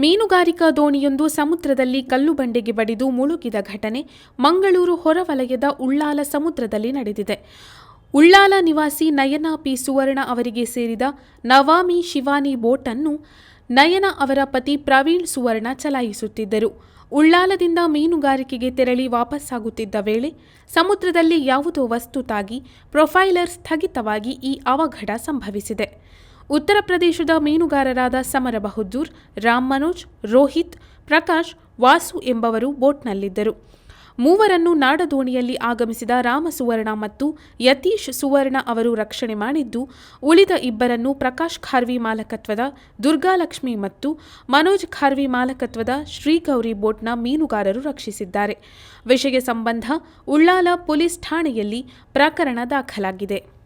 ಮೀನುಗಾರಿಕಾ ದೋಣಿಯೊಂದು ಸಮುದ್ರದಲ್ಲಿ ಕಲ್ಲು ಬಂಡೆಗೆ ಬಡಿದು ಮುಳುಗಿದ ಘಟನೆ ಮಂಗಳೂರು ಹೊರವಲಯದ ಉಳ್ಳಾಲ ಸಮುದ್ರದಲ್ಲಿ ನಡೆದಿದೆ. ಉಳ್ಳಾಲ ನಿವಾಸಿ ನಯನ ಪಿ. ಸುವರ್ಣ ಅವರಿಗೆ ಸೇರಿದ ನವಾಮಿ ಶಿವಾನಿ ಬೋಟನ್ನು ನಯನ ಅವರ ಪತಿ ಪ್ರವೀಣ್ ಸುವರ್ಣ ಚಲಾಯಿಸುತ್ತಿದ್ದರು. ಉಳ್ಳಾಲದಿಂದ ಮೀನುಗಾರಿಕೆಗೆ ತೆರಳಿ ವಾಪಸ್ಸಾಗುತ್ತಿದ್ದ ವೇಳೆ ಸಮುದ್ರದಲ್ಲಿ ಯಾವುದೋ ವಸ್ತು ತಾಗಿ ಪ್ರೊಫೈಲರ್ ಸ್ಥಗಿತವಾಗಿ ಈ ಅವಘಡ ಸಂಭವಿಸಿದೆ. ಉತ್ತರ ಪ್ರದೇಶದ ಮೀನುಗಾರರಾದ ಸಮರ ಬಹದ್ದೂರ್, ರಾಮ್ ಮನೋಜ್, ರೋಹಿತ್, ಪ್ರಕಾಶ್, ವಾಸು ಎಂಬವರು ಬೋಟ್ನಲ್ಲಿದ್ದರು. ಮೂವರನ್ನು ನಾಡದೋಣಿಯಲ್ಲಿ ಆಗಮಿಸಿದ ರಾಮ ಸುವರ್ಣ ಮತ್ತು ಯತೀಶ್ ಸುವರ್ಣ ಅವರು ರಕ್ಷಣೆ ಮಾಡಿದ್ದು, ಉಳಿದ ಇಬ್ಬರನ್ನು ಪ್ರಕಾಶ್ ಖಾರ್ವಿ ಮಾಲಕತ್ವದ ದುರ್ಗಾಲಕ್ಷ್ಮಿ ಮತ್ತು ಮನೋಜ್ ಖಾರ್ವಿ ಮಾಲಕತ್ವದ ಶ್ರೀಗೌರಿ ಬೋಟ್ನ ಮೀನುಗಾರರು ರಕ್ಷಿಸಿದ್ದಾರೆ. ವಿಷಯ ಸಂಬಂಧ ಉಳ್ಳಾಲ ಪೊಲೀಸ್ ಠಾಣೆಯಲ್ಲಿ ಪ್ರಕರಣ ದಾಖಲಾಗಿದೆ.